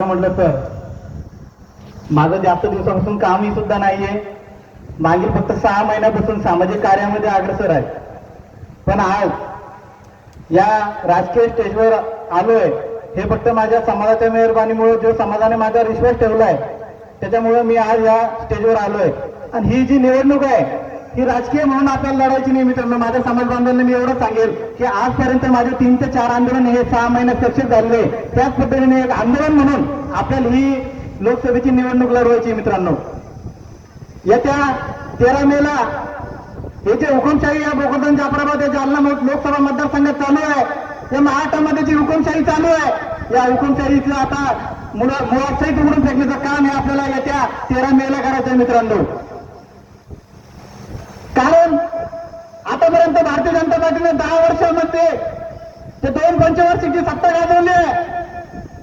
म्हटलं तर माझं जास्त दिवसापासून कामही सुद्धा नाहीये. मागील फक्त सहा महिन्यापासून सामाजिक कार्यामध्ये अग्रसर आहे. पण आज या राजकीय स्टेजवर आलोय. हे फक्त माझ्या समाजाच्या मेहरबानीमुळे जो समाजाने माझ्यावर विश्वास ठेवलाय त्याच्यामुळे मी आज या स्टेजवर आलोय. आणि ही जी निवडणूक आहे ही राजकीय म्हणून आपल्याला लढायची नाही मित्रांनो. माझ्या समाज बांधवांना मी एवढं सांगेल की आजपर्यंत माझे तीन ते चार आंदोलन हे सहा महिन्यात सक्सेस झालेले. त्याच पद्धतीने एक आंदोलन म्हणून आपल्याला ही लोकसभेची निवडणूक लढवायची मित्रांनो. येत्या तेरा मेला हे जे हुकुमशाही या भोकरदन जाफराबाद या जालना लोकसभा मतदारसंघात चालू आहे या महाराष्ट्रामध्ये जी हुकुमशाही चालू आहे या हुकुमशाहीचं आता मुळा मुळासहित उघडून फेकण्याचं काम हे आपल्याला येत्या तेरा मेला करायचं आहे मित्रांनो. कारण आतापर्यंत भारतीय जनता पार्टीने दहा वर्षामध्ये ते दोन पंचवार्षिकची सत्ता गाजवली आहे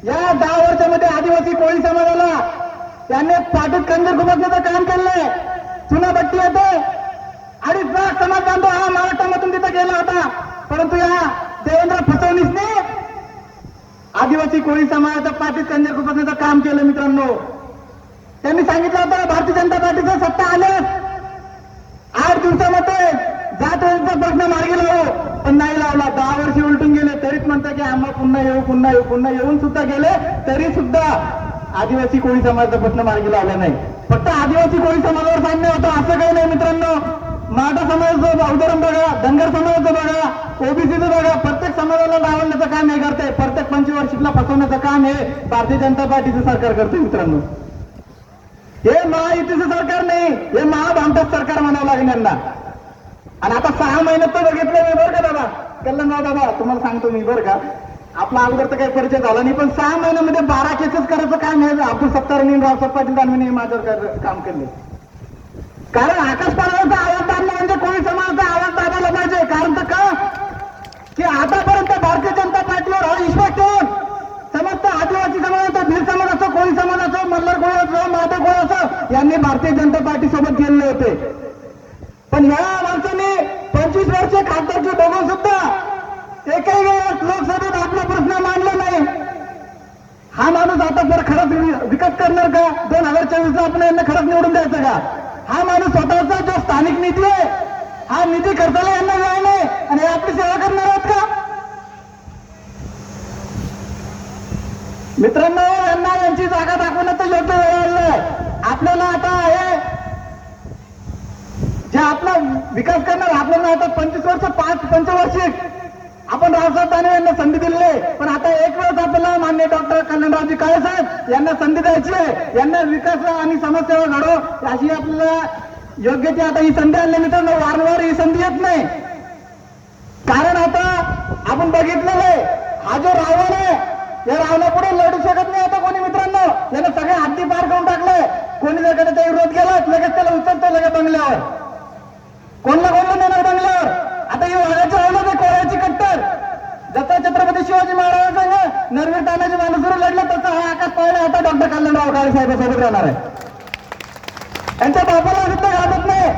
या दहा वर्षामध्ये आदिवासी कोळी समाजाला त्यांनी पाठीत कंदीर खुपसण्याचं काम केलंय चुनापट्टी येते अडीच लाख समाज बांधव हा महाराष्ट्रामधून तिथं गेला होता. परंतु या देवेंद्र फसवणीसने आदिवासी कोळी समाजाच्या पाठीत कंदीर खुपसण्याचं काम केलं मित्रांनो. त्यांनी सांगितलं होतं भारतीय जनता पार्टीचं सत्ता आल्यास त्यांचा प्रश्न मार्गी लावू. पण नाही लावला. दहा वर्ष उलटून गेले तरीच म्हणतात की आम्हा पुन्हा येऊ पुन्हा येऊ पुन्हा येऊन सुद्धा गेले तरी सुद्धा आदिवासी कोळी समाजाचा प्रश्न मार्गी लावला नाही. फक्त आदिवासी कोळी समाजावर सांगणे होतं असं काही नाही मित्रांनो. मराठा समाजाचं बौद्धरम बघा धनगर समाजाचं बघा ओबीसीचं बघा. प्रत्येक समाजाला डावलण्याचं काम हे करते प्रत्येक पंचवार्षिकला फसवण्याचं काम हे भारतीय जनता पार्टीचं सरकार करते मित्रांनो. हे महायुतीचं सरकार नाही हे महाभामटाच सरकार म्हणावं लागेल यांना आणि आता सहा महिन्यात तर बघितलं मी बरं का दादा. कल्याणराव दादा तुम्हाला सांगतो मी बरं का. आपला अगोदर तर काही परिचय झाला नाही पण सहा महिन्यामध्ये बारा केसेस करायचं काम हे अब्दुल सत्तार आणि रावसाहेब पाटील दानवेने माझ्यावर काम केले. कारण आकाश पाडव्याचा आवाज दाबला म्हणजे कोणी समाजाचा आवाज दाबायला पाहिजे. कारण तर का? की आतापर्यंत भारतीय जनता पार्टीवर हा विश्वास ठेवून समस्त आदिवासी समाजाचं भीर समाजाचं असो कोळी समाजाचं असो मल्हार कोळी असो माधव कोळी असो यांनी भारतीय जनता पार्टी सोबत गेलेले होते पण या माणसाने पंचवीस वर्ष खासदारचे बघून सुद्धा एकही वेळेस लोकसभेत आपला प्रश्न मांडला नाही. हा माणूस आता जर खरंच विकत करणार का? दोन हजार चोवीसला आपण यांना खरंच निवडून द्यायचं का? हा माणूस स्वतःचा जो स्थानिक निधी आहे हा निधी खर्चाला यांना वेळ नाही. आणि आपली सेवा करणार आहेत का? मित्रांनो यांना यांची जागा दाखवण्यात योग्य वेळ आलेलं आहे. आपल्याला आता हे जे आपला विकास करणार आपल्याला आता पंचवीस वर्ष पाच पंचवार्षिक. आपण रावसाहेब दानवे यांना संधी दिलेली आहे. पण आता एक वेळेस आपल्याला मान्य डॉक्टर कल्याणरावजी काळे साहेब यांना संधी द्यायची आहे. यांना विकास आणि समस्यावर घडो अशी आपल्याला योग्य ती आता ही संधी आणली मित्रांनो वारंवार ही संधी येत नाही. कारण आता आपण बघितलेलं आहे हा जो रावण आहे या रावणा पुढे लढू शकत नाही आता कोणी मित्रांनो. यानं सगळे हद्दी पार करून टाकलंय. कोणी जर त्याचा विरोध केला लगेच त्याला उचलतो लगेच बंगल्यावर. डॉक्टर साहेबांसोबत राहणार आहे. त्यांच्या बापाला सुद्धा घाबरत नाही.